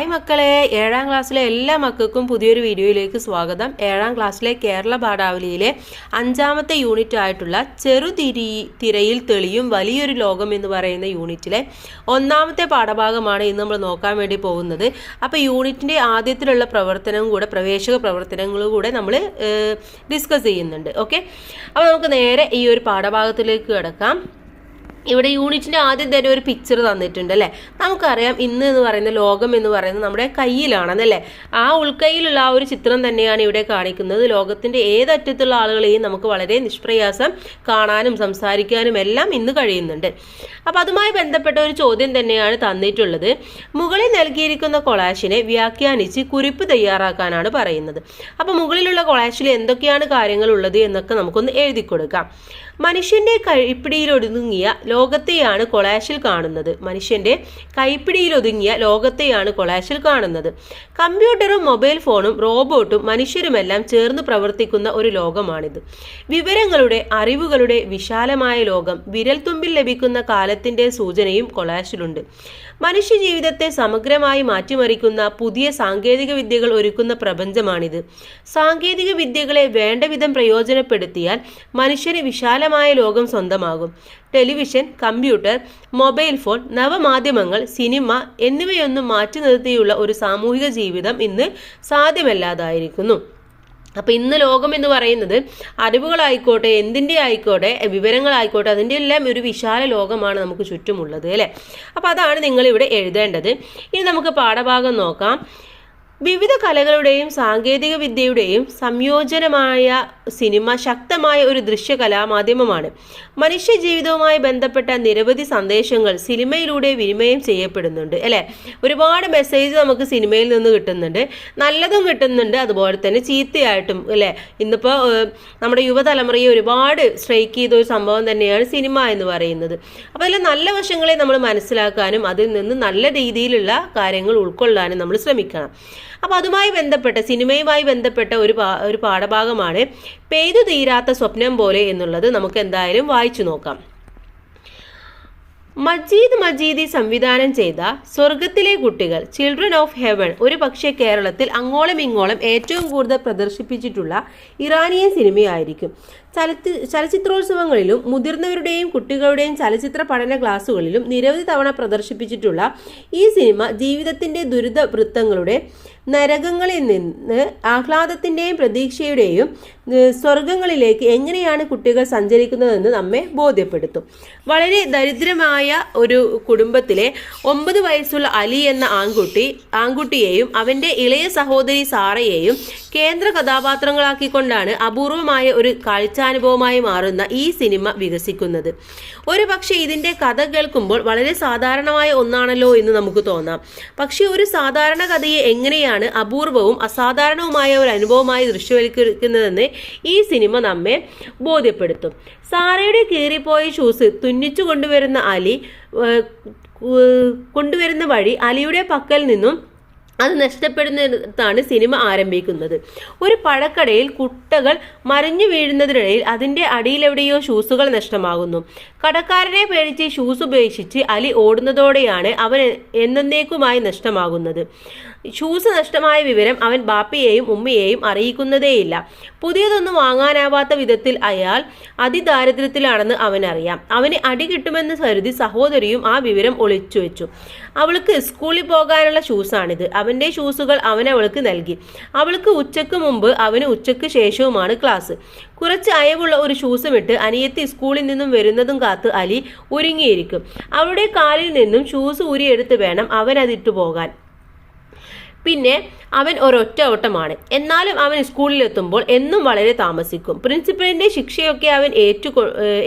Hi മക്കളെ. ഏഴാം ക്ലാസ്സിലെ എല്ലാ മക്കൾക്കും പുതിയൊരു വീഡിയോയിലേക്ക് സ്വാഗതം. ഏഴാം ക്ലാസ്സിലെ കേരള പാഠാവലിയിലെ അഞ്ചാമത്തെ യൂണിറ്റ് ആയിട്ടുള്ള ചെറുതിരി തിരയിൽ തെളിയും വലിയൊരു ലോകം എന്ന് പറയുന്ന യൂണിറ്റിലെ ഒന്നാമത്തെ പാഠഭാഗമാണ് ഇന്ന് നമ്മൾ നോക്കാൻ വേണ്ടി പോകുന്നത്. അപ്പോൾ യൂണിറ്റിന്റെ ആദ്യത്തിലുള്ള പ്രവർത്തനവും കൂടെ പ്രവേശക പ്രവർത്തനങ്ങളും കൂടെ നമ്മൾ ഡിസ്കസ് ചെയ്യുന്നുണ്ട്. ഓക്കെ അപ്പോൾ നമുക്ക് നേരെ ഈ ഒരു പാഠഭാഗത്തിലേക്ക് കിടക്കാം. ഇവിടെ യൂണിറ്റിന്റെ ആദ്യം തന്നെ ഒരു പിക്ചർ തന്നിട്ടുണ്ട് അല്ലേ? നമുക്കറിയാം ഇന്ന് എന്ന് പറയുന്ന ലോകം എന്ന് പറയുന്നത് നമ്മുടെ കയ്യിലാണെന്നല്ലേ? ആ ഉൾക്കൈയിലുള്ള ആ ഒരു ചിത്രം തന്നെയാണ് ഇവിടെ കാണിക്കുന്നത്. ലോകത്തിന്റെ ഏതറ്റത്തുള്ള ആളുകളെയും നമുക്ക് വളരെ നിഷ്പ്രയാസം കാണാനും സംസാരിക്കാനും എല്ലാം ഇന്ന് കഴിയുന്നുണ്ട്. അപ്പോൾ അതുമായി ബന്ധപ്പെട്ട ഒരു ചോദ്യം തന്നെയാണ് തന്നിട്ടുള്ളത്. മുകളിൽ നൽകിയിരിക്കുന്ന കൊളാഷിനെ വ്യാഖ്യാനിച്ച് കുറിപ്പ് തയ്യാറാക്കാനാണ് പറയുന്നത്. അപ്പോൾ മുകളിലുള്ള കൊളാഷിൽ എന്തൊക്കെയാണ് കാര്യങ്ങൾ ഉള്ളത് എന്നൊക്കെ നമുക്കൊന്ന് എഴുതി കൊടുക്കാം മനുഷ്യന്റെ കൈപ്പിടിയിലൊതുങ്ങിയ ലോകത്തെയാണ് കൊളാഷിൽ കാണുന്നത്. മനുഷ്യന്റെ കൈപ്പിടിയിലൊതുങ്ങിയ ലോകത്തെയാണ് കൊളാഷിൽ കാണുന്നത്. കമ്പ്യൂട്ടറും മൊബൈൽ ഫോണും റോബോട്ടും മനുഷ്യരുമെല്ലാം ചേർന്ന് പ്രവർത്തിക്കുന്ന ഒരു ലോകമാണിത്. വിവരങ്ങളുടെ അറിവുകളുടെ വിശാലമായ ലോകം വിരൽത്തുമ്പിൽ ലഭിക്കുന്ന കാലത്തിന്റെ സൂചനയും കൊളാഷിലുണ്ട് മനുഷ്യ ജീവിതത്തെ സമഗ്രമായി മാറ്റിമറിക്കുന്ന പുതിയ സാങ്കേതിക വിദ്യകൾ ഒരുക്കുന്ന പ്രപഞ്ചമാണിത്. സാങ്കേതിക വിദ്യകളെ വേണ്ട വിധം പ്രയോജനപ്പെടുത്തിയാൽ മനുഷ്യന് വിശാലമായ ലോകം സ്വന്തമാകും. ടെലിവിഷൻ കമ്പ്യൂട്ടർ മൊബൈൽ ഫോൺ നവമാധ്യമങ്ങൾ സിനിമ എന്നിവയൊന്നും മാറ്റി നിർത്തിയുള്ള ഒരു സാമൂഹിക ജീവിതം ഇന്ന് സാധ്യമല്ലാതായിരിക്കുന്നു. അപ്പം ഇന്ന് ലോകം എന്ന് പറയുന്നത് അറിവുകളായിക്കോട്ടെ എന്തിന്റെ ആയിക്കോട്ടെ വിവരങ്ങളായിക്കോട്ടെ അതിന്റെ എല്ലാം ഒരു വിശാല ലോകമാണ് നമുക്ക് ചുറ്റുമുള്ളത് അല്ലേ? അപ്പം അതാണ് നിങ്ങളിവിടെ എഴുതേണ്ടത്. ഇനി നമുക്ക് പാഠഭാഗം നോക്കാം. വിവിധ കലകളുടെയും സാങ്കേതിക വിദ്യയുടെയും സംയോജനമായ സിനിമ ശക്തമായ ഒരു ദൃശ്യ കലാമാധ്യമമാണ്. മനുഷ്യ ജീവിതവുമായി ബന്ധപ്പെട്ട നിരവധി സന്ദേശങ്ങൾ സിനിമയിലൂടെ വിനിമയം ചെയ്യപ്പെടുന്നുണ്ട് അല്ലേ? ഒരുപാട് മെസ്സേജ് നമുക്ക് സിനിമയിൽ നിന്ന് കിട്ടുന്നുണ്ട്. നല്ലതും കിട്ടുന്നുണ്ട് അതുപോലെ തന്നെ ചീത്തയായിട്ടും അല്ലേ? ഇന്നിപ്പോൾ നമ്മുടെ യുവതലമുറയെ ഒരുപാട് സ്ട്രൈക്ക് ചെയ്ത ഒരു സംഭവം തന്നെയാണ് സിനിമ എന്ന് പറയുന്നത്. അപ്പോൾ അതിലെ നല്ല വശങ്ങളെ നമ്മൾ മനസ്സിലാക്കാനും അതിൽ നിന്ന് നല്ല രീതിയിലുള്ള കാര്യങ്ങൾ ഉൾക്കൊള്ളാനും നമ്മൾ ശ്രമിക്കണം. അപ്പോൾ അതുമായി ബന്ധപ്പെട്ട സിനിമയുമായി ബന്ധപ്പെട്ട ഒരു ഒരു പാഠഭാഗമാണ് പെയ്തു തീരാത്ത സ്വപ്നം പോലെ എന്നുള്ളത് നമുക്ക് എന്തായാലും വായിച്ചു നോക്കാം. മജീദ് മജീദി സംവിധാനം ചെയ്ത സ്വർഗത്തിലെ കുട്ടികൾ ചിൽഡ്രൻ ഓഫ് ഹെവൻ ഒരു പക്ഷേ കേരളത്തിൽ അങ്ങോളം ഇങ്ങോളം ഏറ്റവും കൂടുതൽ പ്രദർശിപ്പിച്ചിട്ടുള്ള ഇറാനിയൻ സിനിമയായിരിക്കും. ചലച്ചി ചലച്ചിത്രോത്സവങ്ങളിലും മുതിർന്നവരുടെയും കുട്ടികളുടെയും ചലച്ചിത്ര പഠന ക്ലാസ്സുകളിലും നിരവധി തവണ പ്രദർശിപ്പിച്ചിട്ടുള്ള ഈ സിനിമ ജീവിതത്തിന്റെ ദുരിത വൃത്തങ്ങളുടെ നരകങ്ങളിൽ നിന്ന് ആഹ്ലാദത്തിന്റെയും പ്രതീക്ഷയുടെയും സ്വർഗങ്ങളിലേക്ക് എങ്ങനെയാണ് കുട്ടികൾ സഞ്ചരിക്കുന്നതെന്ന് നമ്മെ ബോധ്യപ്പെടുത്തും. വളരെ ദരിദ്രമായ ഒരു കുടുംബത്തിലെ ഒമ്പത് വയസ്സുള്ള അലി എന്ന ആൺകുട്ടി ആൺകുട്ടിയെയും അവന്റെ ഇളയ സഹോദരി സാറയെയും കേന്ദ്ര കഥാപാത്രങ്ങളാക്കിക്കൊണ്ടാണ് അപൂർവമായ ഒരു കാഴ്ചാനുഭവമായി മാറുന്ന ഈ സിനിമ വികസിക്കുന്നത്. ഒരു പക്ഷേ ഇതിന്റെ കഥ കേൾക്കുമ്പോൾ വളരെ സാധാരണമായ ഒന്നാണല്ലോ എന്ന് നമുക്ക് തോന്നാം. പക്ഷേ ഒരു സാധാരണ കഥയെ എങ്ങനെയാണ് അപൂർവവും അസാധാരണവുമായ ഒരു അനുഭവമായി ദൃശ്യവൽക്കരിക്കുന്നതെന്ന് ഈ സിനിമ നമ്മെ ബോധ്യപ്പെടുത്തും. സാറയുടെ കീറിപ്പോയ ഷൂസ് തുന്നിച്ചു കൊണ്ടുവരുന്ന അലി കൊണ്ടുവരുന്ന വഴി അലിയുടെ പക്കൽ നിന്നും അത് നഷ്ടപ്പെടുന്നിടത്താണ് സിനിമ ആരംഭിക്കുന്നത്. ഒരു പഴക്കടയിൽ കുട്ടകൾ മറിഞ്ഞു വീഴുന്നതിനിടയിൽ അതിന്റെ അടിയിലെവിടെയോ ഷൂസുകൾ നഷ്ടമാകുന്നു. കടക്കാരനെ പേടിച്ച് ഷൂസ് ഉപേക്ഷിച്ച് അലി ഓടുന്നതോടെയാണ് അവൻ എന്നേക്കുമായി നഷ്ടമാകുന്നത്. ഷൂസ് നഷ്ടമായ വിവരം അവൻ ബാപ്പയെയും ഉമ്മയെയും അറിയിക്കുന്നതേയില്ല. പുതിയതൊന്നും വാങ്ങാനാവാത്ത വിധത്തിൽ അയാൾ അതിദാരിദ്ര്യത്തിലാണെന്ന് അവനറിയാം. അവന് അടി കിട്ടുമെന്ന് കരുതി സഹോദരിയും ആ വിവരം ഒളിച്ചു വെച്ചു. അവൾക്ക് സ്കൂളിൽ പോകാനുള്ള ഷൂസാണിത്. അവന്റെ ഷൂസുകൾ അവൻ അവൾക്ക് നൽകി. അവൾക്ക് ഉച്ചയ്ക്ക് മുമ്പ് അവന് ഉച്ചയ്ക്ക് ശേഷവുമാണ് ക്ലാസ്. കുറച്ച് അയവുള്ള ഒരു ഷൂസും ഇട്ട് അനിയത്തി സ്കൂളിൽ നിന്നും വരുന്നതും കാത്ത് അലി ഒരുങ്ങിയിരിക്കും. അവളുടെ കാലിൽ നിന്നും ഷൂസ് ഊരിയെടുത്ത് വേണം അവൻ പോകാൻ. പിന്നെ അവൻ ഒരൊറ്റ ഓട്ടമാണ് എന്നാലും അവൻ സ്കൂളിലെത്തുമ്പോൾ എന്നും വളരെ താമസിക്കും. പ്രിൻസിപ്പലിന്റെ ശിക്ഷയൊക്കെ അവൻ ഏറ്റു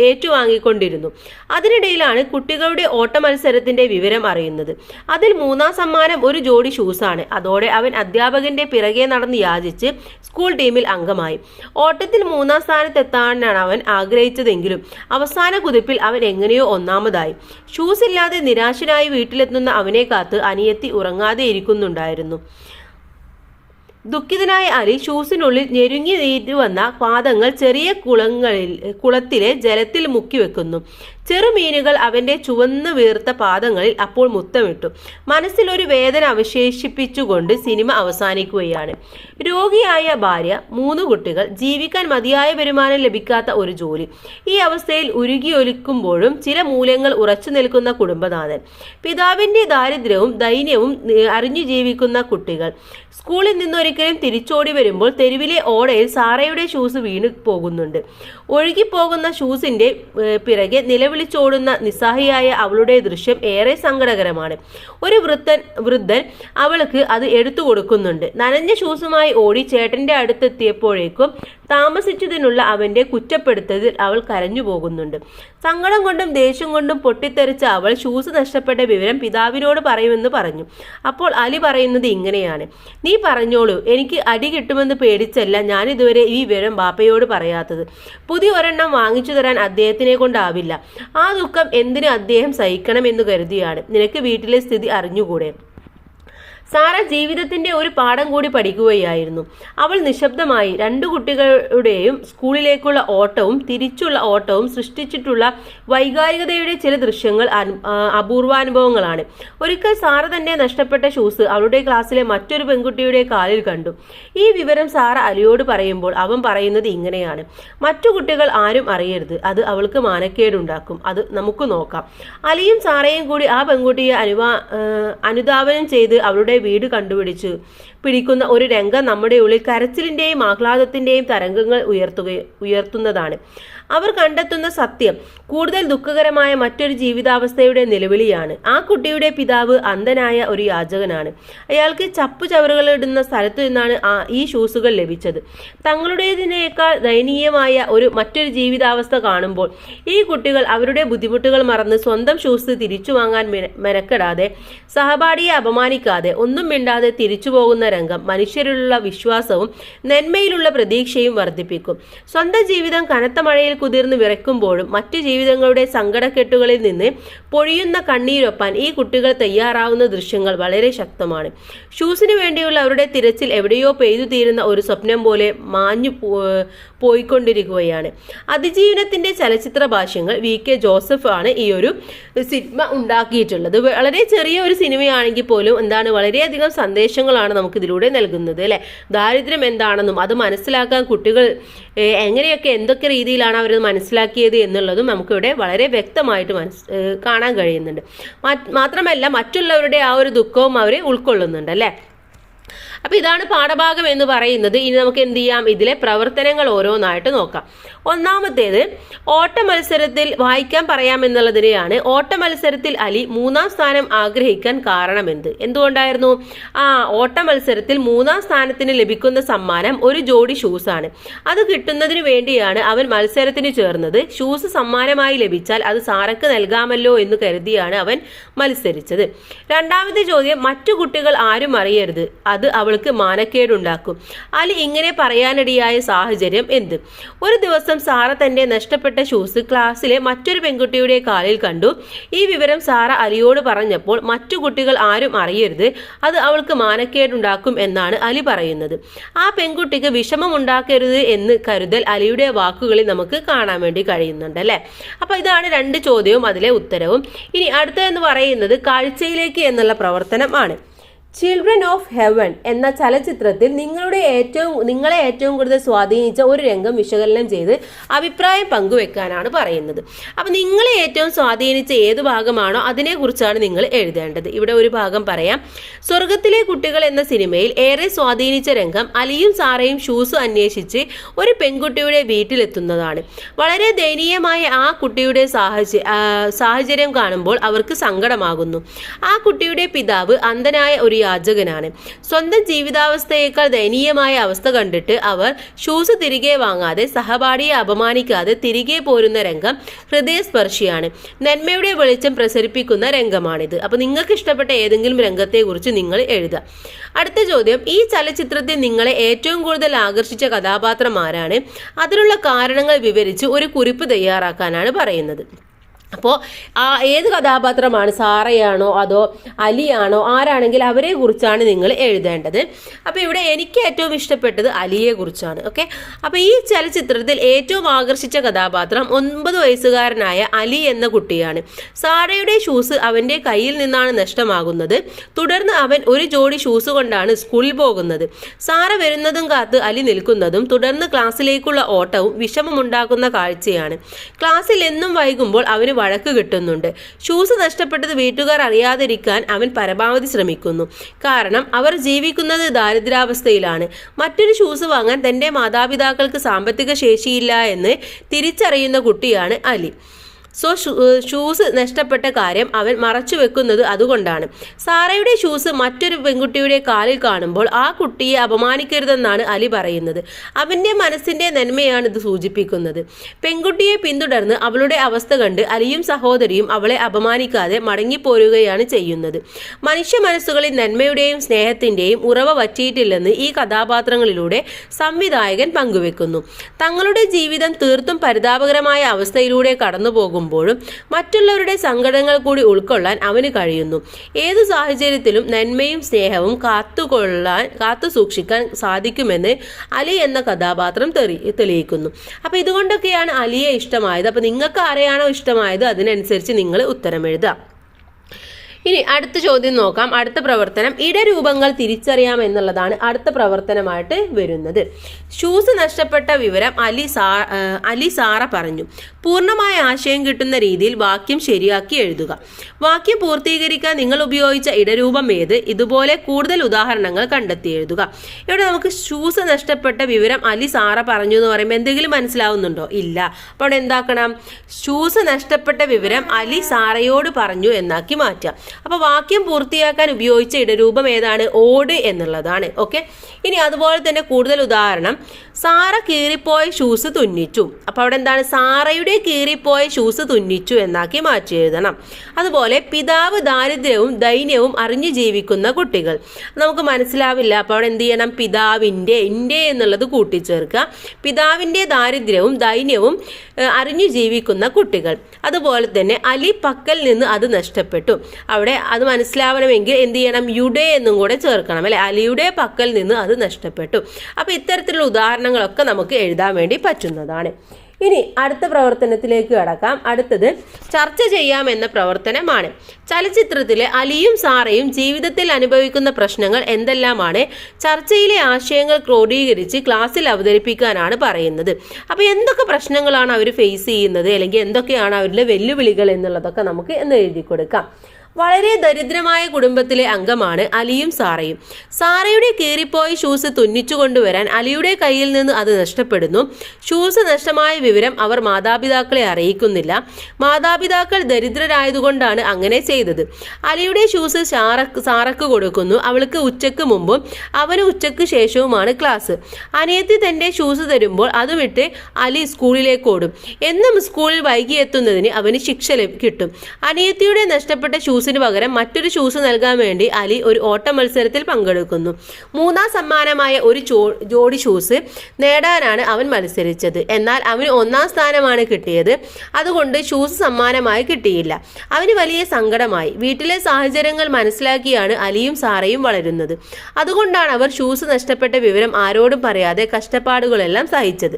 ഏറ്റുവാങ്ങിക്കൊണ്ടിരുന്നു. അതിനിടയിലാണ് കുട്ടികളുടെ ഓട്ട മത്സരത്തിന്റെ വിവരം അറിയുന്നത്. അതിൽ മൂന്നാം സമ്മാനം ഒരു ജോഡി ഷൂസാണ്. അതോടെ അവൻ അധ്യാപകന്റെ പിറകെ നടന്ന് യാചിച്ച് സ്കൂൾ ടീമിൽ അംഗമായി. ഓട്ടത്തിൽ മൂന്നാം സ്ഥാനത്തെത്താനാണ് അവൻ ആഗ്രഹിച്ചതെങ്കിലും അവസാന കുതിപ്പിൽ അവൻ എങ്ങനെയോ ഒന്നാമതായി. ഷൂസ് ഇല്ലാതെ നിരാശനായി വീട്ടിലെത്തുന്ന അവനെ കാത്ത് അനിയത്തി ഉറങ്ങാതെ ഇരിക്കുന്നുണ്ടായിരുന്നു. ദുഃഖിതനായ അലി ഷൂസിനുള്ളിൽ ഞെരുങ്ങി വന്ന പാദങ്ങൾ ചെറിയ കുളങ്ങളിൽ കുളത്തിലെ ജലത്തിൽ മുക്കി വെക്കുന്നു ചെറുമീനുകൾ അവന്റെ ചുവന്നു വീർത്ത പാദങ്ങളിൽ അപ്പോൾ മുത്തമിട്ടു. മനസ്സിൽ ഒരു വേദന അവശേഷിപ്പിച്ചുകൊണ്ട് സിനിമ അവസാനിക്കുകയാണ്. രോഗിയായ ഭാര്യ മൂന്ന് കുട്ടികൾ ജീവിക്കാൻ മതിയായ വരുമാനം ലഭിക്കാത്ത ഒരു ജോലി. ഈ അവസ്ഥയിൽ ഉരുകിയൊലിക്കുമ്പോഴും ചില മൂല്യങ്ങൾ ഉറച്ചു നിൽക്കുന്ന കുടുംബനാഥൻ. പിതാവിന്റെ ദാരിദ്ര്യവും ദൈന്യവും അറിഞ്ഞു ജീവിക്കുന്ന കുട്ടികൾ. സ്കൂളിൽ നിന്നൊരിക്കലും തിരിച്ചോടി വരുമ്പോൾ തെരുവിലെ ഓടയിൽ സാറയുടെ ഷൂസ് വീണു പോകുന്നുണ്ട്. ഒഴുകിപ്പോകുന്ന ഷൂസിന്റെ പിറകെ പിറകെ നിലവിളിച്ചോടുന്ന നിസ്സഹായിയായ അവളുടെ ദൃശ്യം ഏറെ സങ്കടകരമാണ്. ഒരു വൃദ്ധൻ വൃദ്ധൻ അവൾക്ക് അത് എടുത്തു കൊടുക്കുന്നുണ്ട്. നനഞ്ഞ ഷൂസുമായി ഓടി ചേട്ടന്റെ അടുത്തെത്തിയപ്പോഴേക്കും താമസിച്ചതിനുള്ള അവന്റെ കുറ്റപ്പെടുത്തതിൽ അവൾ കരഞ്ഞു പോകുന്നുണ്ട്. സങ്കടം കൊണ്ടും ദേഷ്യം കൊണ്ടും പൊട്ടിത്തെറിച്ച അവൾ ഷൂസ് നഷ്ടപ്പെട്ട വിവരം പിതാവിനോട് പറയുമെന്ന് പറഞ്ഞു. അപ്പോൾ അലി പറയുന്നത് ഇങ്ങനെയാണ്. നീ പറഞ്ഞോളൂ എനിക്ക് അടി കിട്ടുമെന്ന് പേടിച്ചല്ല ഞാൻ ഇതുവരെ ഈ വിവരം ബാപ്പയോട് പറയാത്തത്. പുതിയ ഒരെണ്ണം വാങ്ങിച്ചു തരാൻ അദ്ദേഹത്തിനെ കൊണ്ടാവില്ല. ആ ദുഃഖം എന്തിനു അദ്ദേഹം സഹിക്കണമെന്ന് കരുതിയാണ്. നിനക്ക് വീട്ടിലെ സ്ഥിതി അറിഞ്ഞുകൂടെ? സാറ ജീവിതത്തിന്റെ ഒരു പാഠം കൂടി പഠിക്കുകയായിരുന്നു. അവൾ നിശബ്ദമായി രണ്ടു കുട്ടികളുടെയും സ്കൂളിലേക്കുള്ള ഓട്ടവും തിരിച്ചുള്ള ഓട്ടവും സൃഷ്ടിച്ചിട്ടുള്ള വൈകാരികതയുടെ ചില ദൃശ്യങ്ങൾ അപൂർവാനുഭവങ്ങളാണ്. ഒരിക്കൽ സാറ തന്നെ നഷ്ടപ്പെട്ട ഷൂസ് അവളുടെ ക്ലാസ്സിലെ മറ്റൊരു പെൺകുട്ടിയുടെ കാലിൽ കണ്ടു. ഈ വിവരം സാറ അലിയോട് പറയുമ്പോൾ അവൻ പറയുന്നത് ഇങ്ങനെയാണ്. മറ്റു കുട്ടികൾ ആരും അറിയരുത്. അത് അവൾക്ക് മാനക്കേടുണ്ടാക്കും. അത് നമുക്ക് നോക്കാം. അലിയും സാറയും കൂടി ആ പെൺകുട്ടിയെ അനുവാ അനുധാവനം ചെയ്ത് അവളുടെ വീട് കണ്ടുപിടിച്ചു. പിടിക്കുന്ന ഒരു രംഗം നമ്മുടെ ഉള്ളിൽ കരച്ചിലിന്റെയും ആഹ്ലാദത്തിന്റെയും തരംഗങ്ങൾ ഉയർത്തുക ഉയർത്തുന്നതാണ്. അവർ കണ്ടെത്തുന്ന സത്യം കൂടുതൽ ദുഃഖകരമായ മറ്റൊരു ജീവിതാവസ്ഥയുടെ നിലവിളിയാണ്. ആ കുട്ടിയുടെ പിതാവ് അന്ധനായ ഒരു യാചകനാണ്. അയാൾക്ക് ചപ്പു ചവറുകളിടുന്ന സ്ഥലത്തു നിന്നാണ് ആ ഈ ഷൂസുകൾ ലഭിച്ചത്. തങ്ങളുടേതിനേക്കാൾ ദയനീയമായ ഒരു മറ്റൊരു ജീവിതാവസ്ഥ കാണുമ്പോൾ ഈ കുട്ടികൾ അവരുടെ ബുദ്ധിമുട്ടുകൾ മറന്ന് സ്വന്തം ഷൂസ് തിരിച്ചു വാങ്ങാൻ മെന- മെനക്കെടാതെ സഹപാഠിയെ അപമാനിക്കാതെ ഒന്നും മിണ്ടാതെ തിരിച്ചു പോകുന്ന രംഗം മനുഷ്യരിലുള്ള വിശ്വാസവും നന്മയിലുള്ള പ്രതീക്ഷയും വർദ്ധിപ്പിക്കും. സ്വന്തം ജീവിതം കനത്ത മഴയിൽ കുതിർന്ന് വിറയ്ക്കുമ്പോഴും മറ്റു ജീവിതങ്ങളുടെ സങ്കടക്കെട്ടുകളിൽ നിന്ന് പൊഴിയുന്ന കണ്ണീരൊപ്പാൻ ഈ കുട്ടികൾ തയ്യാറാവുന്ന ദൃശ്യങ്ങൾ വളരെ ശക്തമാണ്. ഷൂസിന് വേണ്ടിയുള്ള അവരുടെ തിരച്ചിൽ എവിടെയോ പെയ്തു തീരുന്ന ഒരു സ്വപ്നം പോലെ മാഞ്ഞു പോയിക്കൊണ്ടിരിക്കുകയാണ്. അതിജീവനത്തിന്റെ ചലച്ചിത്ര ഭാഷ്യങ്ങൾ വി കെ ജോസഫ് ആണ് ഈ ഒരു സിനിമ ഉണ്ടാക്കിയിട്ടുള്ളത്. വളരെ ചെറിയ ഒരു സിനിമയാണെങ്കിൽ പോലും എന്താണ് വളരെയധികം സന്ദേശങ്ങളാണ് നമുക്ക് ഇതിലൂടെ നൽകുന്നത് അല്ലെ? ദാരിദ്ര്യം എന്താണെന്നും അത് മനസ്സിലാക്കാൻ കുട്ടികൾ എങ്ങനെയൊക്കെ എന്തൊക്കെ രീതിയിലാണ് അവർ മനസ്സിലാക്കിയത് എന്നുള്ളതും നമുക്കിവിടെ വളരെ വ്യക്തമായിട്ട് മനസ് കാണാൻ കഴിയുന്നുണ്ട്. മാത്രമല്ല മറ്റുള്ളവരുടെ ആ ഒരു ദുഃഖവും അവർ ഉൾക്കൊള്ളുന്നുണ്ട് അല്ലേ? അപ്പൊ ഇതാണ് പാഠഭാഗം എന്ന് പറയുന്നത്. ഇനി നമുക്ക് എന്ത് ചെയ്യാം? ഇതിലെ പ്രവർത്തനങ്ങൾ ഓരോന്നായിട്ട് നോക്കാം. ഒന്നാമത്തേത് ഓട്ട മത്സരത്തിൽ വായിക്കാൻ പറയാമെന്നുള്ളതിനെയാണ് ഓട്ട മത്സരത്തിൽ അലി മൂന്നാം സ്ഥാനം ആഗ്രഹിക്കാൻ കാരണം എന്ത് എന്തുകൊണ്ടായിരുന്നു? ആ ഓട്ട മത്സരത്തിൽ മൂന്നാം സ്ഥാനത്തിന് ലഭിക്കുന്ന സമ്മാനം ഒരു ജോഡി ഷൂസാണ് അത് കിട്ടുന്നതിന് വേണ്ടിയാണ് അവൻ മത്സരത്തിന് ചേർന്നത്. ഷൂസ് സമ്മാനമായി ലഭിച്ചാൽ അത് സാറക്ക് നൽകാമല്ലോ എന്ന് കരുതിയാണ് അവൻ മത്സരിച്ചത്. രണ്ടാമത്തെ ചോദ്യം മറ്റു കുട്ടികൾ ആരും അറിയരുത്. അത് അവൾക്ക് മാനക്കേടുണ്ടാക്കും. അലി ഇങ്ങനെ പറയാനിടയായ സാഹചര്യം എന്ത്? ഒരു ദിവസം സാറ തന്റെ നഷ്ടപ്പെട്ട ഷൂസ് ക്ലാസ്സിലെ മറ്റൊരു പെൺകുട്ടിയുടെ കാലിൽ കണ്ടു. ഈ വിവരം സാറ അലിയോട് പറഞ്ഞപ്പോൾ മറ്റു കുട്ടികൾ ആരും അറിയരുത്. അത് അവൾക്ക് മാനക്കേടുണ്ടാക്കും എന്നാണ് അലി പറയുന്നത്. ആ പെൺകുട്ടിക്ക് വിഷമമുണ്ടാക്കരുത് എന്ന് കരുതൽ അലിയുടെ വാക്കുകളിൽ നമുക്ക് കാണാൻ വേണ്ടി കഴിയുന്നുണ്ട് അല്ലെ? അപ്പൊ ഇതാണ് രണ്ട് ചോദ്യവും അതിലെ ഉത്തരവും. ഇനി അടുത്തതെന്ന് പറയുന്നത് കാഴ്ചയിലേക്ക് എന്നുള്ള പ്രവർത്തനമാണ് ചിൽഡ്രൻ ഓഫ് ഹെവൻ എന്ന ചലച്ചിത്രത്തിൽ നിങ്ങളുടെ ഏറ്റവും നിങ്ങളെ ഏറ്റവും കൂടുതൽ സ്വാധീനിച്ച ഒരു രംഗം വിശകലനം ചെയ്ത് അഭിപ്രായം പങ്കുവെക്കാനാണ് പറയുന്നത്. അപ്പം നിങ്ങളെ ഏറ്റവും സ്വാധീനിച്ച ഏത് ഭാഗമാണോ അതിനെക്കുറിച്ചാണ് നിങ്ങൾ എഴുതേണ്ടത്. ഇവിടെ ഒരു ഭാഗം പറയാം. സ്വർഗത്തിലെ കുട്ടികൾ എന്ന സിനിമയിൽ ഏറെ സ്വാധീനിച്ച രംഗം അലിയും സാറയും ഷൂസ് അന്വേഷിച്ച് ഒരു പെൺകുട്ടിയുടെ വീട്ടിലെത്തുന്നതാണ്. വളരെ ദയനീയമായ ആ കുട്ടിയുടെ സാഹചര്യ സാഹചര്യം കാണുമ്പോൾ അവർക്ക് സങ്കടമാകുന്നു. ആ കുട്ടിയുടെ പിതാവ് അന്ധനായ ഒരു യാചകനാണ്. സ്വന്തം ജീവിതാവസ്ഥയേക്കാൾ ദയനീയമായ അവസ്ഥ കണ്ടിട്ട് അവർ ഷൂസ് തിരികെ വാങ്ങാതെ സഹപാഠിയെ അപമാനിക്കാതെ തിരികെ പോരുന്ന രംഗം ഹൃദയസ്പർശിയാണ്. നന്മയുടെ വെളിച്ചം പ്രസരിപ്പിക്കുന്ന രംഗമാണിത്. അപ്പൊ നിങ്ങൾക്ക് ഇഷ്ടപ്പെട്ട ഏതെങ്കിലും രംഗത്തെക്കുറിച്ച് നിങ്ങൾ എഴുതുക. അടുത്ത ചോദ്യം ഈ ചലച്ചിത്രത്തിൽ നിങ്ങളെ ഏറ്റവും കൂടുതൽ ആകർഷിച്ച കഥാപാത്രം ആരാണ്? അതിനുള്ള കാരണങ്ങൾ വിവരിച്ച് ഒരു കുറിപ്പ് തയ്യാറാക്കാനാണ് പറയുന്നത്. അപ്പോൾ ആ ഏത് കഥാപാത്രമാണ് സാറയാണോ അതോ അലിയാണോ ആരാണെങ്കിൽ അവരെ കുറിച്ചാണ് നിങ്ങൾ എഴുതേണ്ടത്. അപ്പോൾ ഇവിടെ എനിക്ക് ഏറ്റവും ഇഷ്ടപ്പെട്ടത് അലിയെ കുറിച്ചാണ്. ഓക്കെ? അപ്പോൾ ഈ ചലച്ചിത്രത്തിൽ ഏറ്റവും ആകർഷിച്ച കഥാപാത്രം ഒൻപത് വയസ്സുകാരനായ അലി എന്ന കുട്ടിയാണ്. സാറയുടെ ഷൂസ് അവന്റെ കയ്യിൽ നിന്നാണ് നഷ്ടമാകുന്നത്. തുടർന്ന് അവൻ ഒരു ജോഡി ഷൂസ് കൊണ്ടാണ് സ്കൂളിൽ പോകുന്നത്. സാറ വരുന്നതും കാത്ത് അലി നിൽക്കുന്നതും തുടർന്ന് ക്ലാസ്സിലേക്കുള്ള ഓട്ടവും വിഷമമുണ്ടാക്കുന്ന കാഴ്ചയാണ്. ക്ലാസ്സിൽ എന്നും വൈകുമ്പോൾ അവന് വഴക്ക് കിട്ടുന്നുണ്ട്. ഷൂസ് നഷ്ടപ്പെട്ടത് വീട്ടുകാർ അറിയാതിരിക്കാൻ അവൻ പരമാവധി ശ്രമിക്കുന്നു. കാരണം അവർ ജീവിക്കുന്നത് ദാരിദ്ര്യാവസ്ഥയിലാണ്. മറ്റൊരു ഷൂസ് വാങ്ങാൻ തന്റെ മാതാപിതാക്കൾക്ക് സാമ്പത്തിക ശേഷിയില്ല എന്ന് തിരിച്ചറിയുന്ന കുട്ടിയാണ് അലി. സോ ഷൂസ് നഷ്ടപ്പെട്ട കാര്യം അവൻ മറച്ചു വെക്കുന്നത് അതുകൊണ്ടാണ്. സാറയുടെ ഷൂസ് മറ്റൊരു പെൺകുട്ടിയുടെ കാലിൽ കാണുമ്പോൾ ആ കുട്ടിയെ അപമാനിക്കരുതെന്നാണ് അലി പറയുന്നത്. അവന്റെ മനസ്സിന്റെ നന്മയാണ് ഇത് സൂചിപ്പിക്കുന്നത്. പെൺകുട്ടിയെ പിന്തുടർന്ന് അവളുടെ അവസ്ഥ കണ്ട് അലിയും സഹോദരിയും അവളെ അപമാനിക്കാതെ മടങ്ങിപ്പോരുകയാണ് ചെയ്യുന്നത്. മനുഷ്യ മനസ്സുകളിൽ നന്മയുടെയും സ്നേഹത്തിന്റെയും ഉറവ വറ്റിയിട്ടില്ലെന്ന് ഈ കഥാപാത്രങ്ങളിലൂടെ സംവിധായകൻ പങ്കുവെക്കുന്നു. തങ്ങളുടെ ജീവിതം തീർത്തും പരിതാപകരമായ അവസ്ഥയിലൂടെ കടന്നു പോകുമ്പോഴും മറ്റുള്ളവരുടെ സങ്കടങ്ങൾ കൂടി ഉൾക്കൊള്ളാൻ അവന് കഴിയുന്നു. ഏത് സാഹചര്യത്തിലും നന്മയും സ്നേഹവും കാത്തുകൊള്ളാൻ കാത്തു സൂക്ഷിക്കാൻ സാധിക്കുമെന്ന് അലി എന്ന കഥാപാത്രം തെറി തെളിയിക്കുന്നു. അപ്പോൾ ഇതുകൊണ്ടൊക്കെയാണ് അലിയെ ഇഷ്ടമായത്. അപ്പോൾ നിങ്ങൾക്ക് ആരെയാണോ ഇഷ്ടമായത്? അതിനനുസരിച്ച് നിങ്ങൾ ഉത്തരം എഴുതുക. ഇനി അടുത്ത ചോദ്യം നോക്കാം. അടുത്ത പ്രവർത്തനം ഇടരൂപങ്ങൾ തിരിച്ചറിയാം എന്നുള്ളതാണ് അടുത്ത പ്രവർത്തനമായിട്ട് വരുന്നത്. ഷൂസ് നഷ്ടപ്പെട്ട വിവരം അലി സാ അലി സാറ പറഞ്ഞു. പൂർണമായ ആശയം കിട്ടുന്ന രീതിയിൽ വാക്യം ശരിയാക്കി എഴുതുക. വാക്യം പൂർത്തീകരിക്കാൻ നിങ്ങൾ ഉപയോഗിച്ച ഇടരൂപം ഏത്? ഇതുപോലെ കൂടുതൽ ഉദാഹരണങ്ങൾ കണ്ടെത്തി എഴുതുക. ഇവിടെ നമുക്ക് ഷൂസ് നഷ്ടപ്പെട്ട വിവരം അലി സാറ പറഞ്ഞു എന്ന് പറയുമ്പോൾ എന്തെങ്കിലും മനസ്സിലാവുന്നുണ്ടോ? ഇല്ല. അപ്പോൾ എന്താക്കണം? ഷൂസ് നഷ്ടപ്പെട്ട വിവരം അലി സാറയോട് പറഞ്ഞു എന്നാക്കി മാറ്റാം. അപ്പോൾ വാക്യം പൂർത്തിയാക്കാൻ ഉപയോഗിച്ച ഇടരൂപം ഏതാണ്? ഓട് എന്നുള്ളതാണ്. ഓക്കെ ഇനി അതുപോലെ തന്നെ കൂടുതൽ ഉദാഹരണം. സാറ കീറിപ്പോയ ഷൂസ് തുന്നിച്ചു. അപ്പോൾ അവിടെ എന്താണ്? സാറയുടെ കീറിപ്പോയ ഷൂസ് തുന്നിച്ചു എന്നാക്കി മാറ്റി എഴുതണം. അതുപോലെ പിതാവ് ദാരിദ്ര്യവും ദൈന്യവും അറിഞ്ഞു ജീവിക്കുന്ന കുട്ടികൾ. നമുക്ക് മനസ്സിലാവില്ല. അപ്പോൾ അവിടെ എന്ത് ചെയ്യണം? പിതാവിന്റെ ഇന്റെ എന്നുള്ളത് കൂട്ടിച്ചേർക്കുക. പിതാവിന്റെ ദാരിദ്ര്യവും ദൈന്യവും അറിഞ്ഞു ജീവിക്കുന്ന കുട്ടികൾ. അതുപോലെ തന്നെ അലി പക്കൽ നിന്ന് അത് നഷ്ടപ്പെട്ടു. അവിടെ അത് മനസ്സിലാവണമെങ്കിൽ എന്ത് ചെയ്യണം? യുടെ എന്നും കൂടെ ചേർക്കണം അല്ലെ? അലിയുടെ പക്കൽ നിന്ന് അത് നഷ്ടപ്പെട്ടു. അപ്പോൾ ഇത്തരത്തിലുള്ള ഉദാഹരണങ്ങളൊക്കെ നമുക്ക് എഴുതാൻ വേണ്ടി പറ്റുന്നതാണ്. ഇനി അടുത്ത പ്രവർത്തനത്തിലേക്ക് കടക്കാം. അടുത്തത് ചർച്ച ചെയ്യാം എന്ന പ്രവർത്തനമാണ്. ചലച്ചിത്രത്തിലെ അലിയും സാറയും ജീവിതത്തിൽ അനുഭവിക്കുന്ന പ്രശ്നങ്ങൾ എന്തെല്ലാമാണ്? ചർച്ചയിലെ ആശയങ്ങൾ ക്രോഡീകരിച്ച് ക്ലാസ്സിൽ അവതരിപ്പിക്കാനാണ് പറയുന്നത്. അപ്പോൾ എന്തൊക്കെ പ്രശ്നങ്ങളാണ് അവർ ഫേസ് ചെയ്യുന്നത്? അല്ലെങ്കിൽ എന്തൊക്കെയാണ് അവരുടെ വെല്ലുവിളികൾ എന്നുള്ളതൊക്കെ നമുക്ക് എന്ന് എഴുതി കൊടുക്കാം വളരെ ദരിദ്രമായ കുടുംബത്തിലെ അംഗമാണ് അലിയും സാറയും. സാറയുടെ കീറിപ്പോയ ഷൂസ് തുന്നിച്ചു കൊണ്ടുവരാൻ അലിയുടെ കയ്യിൽ നിന്ന് അത് നഷ്ടപ്പെടുന്നു. ഷൂസ് നഷ്ടമായ വിവരം അവർ മാതാപിതാക്കളെ അറിയിക്കുന്നില്ല. മാതാപിതാക്കൾ ദരിദ്രരായതുകൊണ്ടാണ് അങ്ങനെ ചെയ്തത്. അലിയുടെ ഷൂസ് സാറക്ക് സാറക്ക് കൊടുക്കുന്നു. അവൾക്ക് ഉച്ചയ്ക്ക് മുമ്പും അവന് ഉച്ചയ്ക്ക് ശേഷവുമാണ് ക്ലാസ്. അനിയത്തി തന്റെ ഷൂസ് തരുമ്പോൾ അത് വിട്ട് അലി സ്കൂളിലേക്ക് ഓടും. എന്നും സ്കൂളിൽ വൈകി എത്തുന്നതിന് അവന് ശിക്ഷ കിട്ടും. അനിയത്തിയുടെ നഷ്ടപ്പെട്ട ഷൂസിന് പകരം മറ്റൊരു ഷൂസ് നൽകാൻ വേണ്ടി അലി ഒരു ഓട്ട മത്സരത്തിൽ പങ്കെടുക്കുന്നു. മൂന്നാം സമ്മാനമായ ഒരു ജോഡി ഷൂസ് നേടാനാണ് അവൻ മത്സരിച്ചത്. എന്നാൽ അവന് ഒന്നാം സ്ഥാനമാണ് കിട്ടിയത്. അതുകൊണ്ട് ഷൂസ് സമ്മാനമായി കിട്ടിയില്ല. അവന് വലിയ സങ്കടമായി. വീട്ടിലെ സാഹചര്യങ്ങൾ മനസ്സിലാക്കിയാണ് അലിയും സാറയും വളരുന്നത്. അതുകൊണ്ടാണ് അവർ ഷൂസ് നഷ്ടപ്പെട്ട വിവരം ആരോടും പറയാതെ കഷ്ടപ്പാടുകളെല്ലാം സഹിച്ചത്.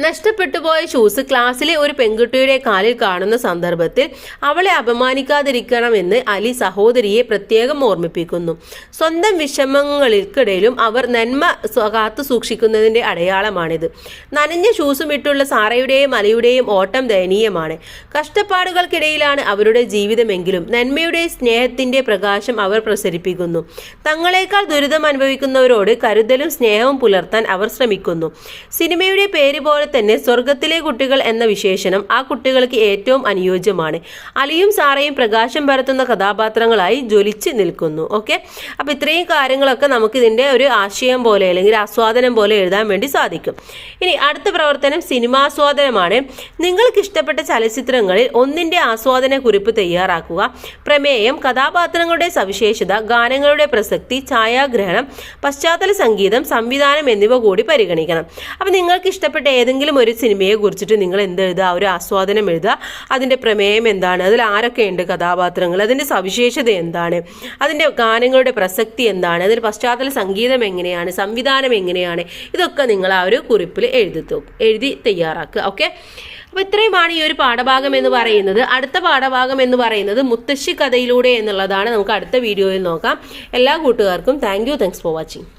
നഷ്ടപ്പെട്ടു പോയ ഷൂസ് ക്ലാസ്സിലെ ഒരു പെൺകുട്ടിയുടെ കാലിൽ കാണുന്ന സന്ദർഭത്തിൽ അവളെ അപമാനിക്കാതിരിക്കണമെന്ന് അലി സഹോദരിയെ പ്രത്യേകം ഓർമ്മിപ്പിക്കുന്നു. സ്വന്തം വിഷമങ്ങൾക്കിടയിലും അവർ നന്മ കാത്തു സൂക്ഷിക്കുന്നതിന്റെ അടയാളമാണിത്. നനഞ്ഞ ഷൂസും ഇട്ടുള്ള സാറയുടെയും അലിയുടെയും ഓട്ടം ദയനീയമാണ്. കഷ്ടപ്പാടുകൾക്കിടയിലാണ് അവരുടെ ജീവിതമെങ്കിലും നന്മയുടെ സ്നേഹത്തിന്റെ പ്രകാശം അവർ പ്രസരിപ്പിക്കുന്നു. തങ്ങളെക്കാൾ ദുരിതം അനുഭവിക്കുന്നവരോട് കരുതലും സ്നേഹവും പുലർത്താൻ അവർ ശ്രമിക്കുന്നു. സിനിമയുടെ പേര് പോലെ തന്നെ സ്വർഗത്തിലെ കുട്ടികൾ എന്ന വിശേഷണം ആ കുട്ടികൾക്ക് ഏറ്റവും അനുയോജ്യമാണ്. അലിയും സാറയും പ്രകാശം പരത്തുന്ന കഥാപാത്രങ്ങളായി ജ്വലിച്ച് നിൽക്കുന്നു. ഓക്കെ? അപ്പം ഇത്രയും കാര്യങ്ങളൊക്കെ നമുക്ക് ഇതിന്റെ ഒരു ആശയം പോലെ അല്ലെങ്കിൽ ആസ്വാദനം പോലെ എഴുതാൻ വേണ്ടി സാധിക്കും. ഇനി അടുത്ത പ്രവർത്തനം സിനിമാസ്വാദനമാണ്. നിങ്ങൾക്ക് ഇഷ്ടപ്പെട്ട ചലച്ചിത്രങ്ങളിൽ ഒന്നിന്റെ ആസ്വാദന കുറിപ്പ് തയ്യാറാക്കുക. പ്രമേയം കഥാപാത്രങ്ങളുടെ സവിശേഷത ഗാനങ്ങളുടെ പ്രസക്തി ഛായാഗ്രഹണം പശ്ചാത്തല സംഗീതം സംവിധാനം എന്നിവ കൂടി പരിഗണിക്കണം. അപ്പം നിങ്ങൾക്ക് ഇഷ്ടപ്പെട്ട ഇഷ്ടപ്പെട്ട ഏതെങ്കിലും ഒരു സിനിമയെ കുറിച്ചിട്ട് നിങ്ങൾ എന്ത് എഴുതുക? ഒരു ആസ്വാദനം എഴുതുക. അതിന്റെ പ്രമേയം എന്താണ്? അതിൽ ആരൊക്കെയുണ്ട് കഥാപാത്രങ്ങൾ? അതിന്റെ സവിശേഷത എന്താണ്? അതിന്റെ ഗാനങ്ങളുടെ പ്രസക്തി എന്താണ്? അതിൽ പശ്ചാത്തല സംഗീതം എങ്ങനെയാണ്? സംവിധാനം എങ്ങനെയാണ്? ഇതൊക്കെ നിങ്ങൾ ആ ഒരു കുറിപ്പിൽ എഴുതി എഴുതി തയ്യാറാക്കുക. ഓക്കെ? അപ്പോൾ ഇത്രയുമാണ് ഈ ഒരു പാഠഭാഗം എന്ന് പറയുന്നത്. അടുത്ത പാഠഭാഗം എന്ന് പറയുന്നത് മുത്തശ്ശി കഥയിലൂടെ എന്നുള്ളതാണ്. നമുക്ക് അടുത്ത വീഡിയോയിൽ നോക്കാം. എല്ലാ കൂട്ടുകാർക്കും thank you thanks for watching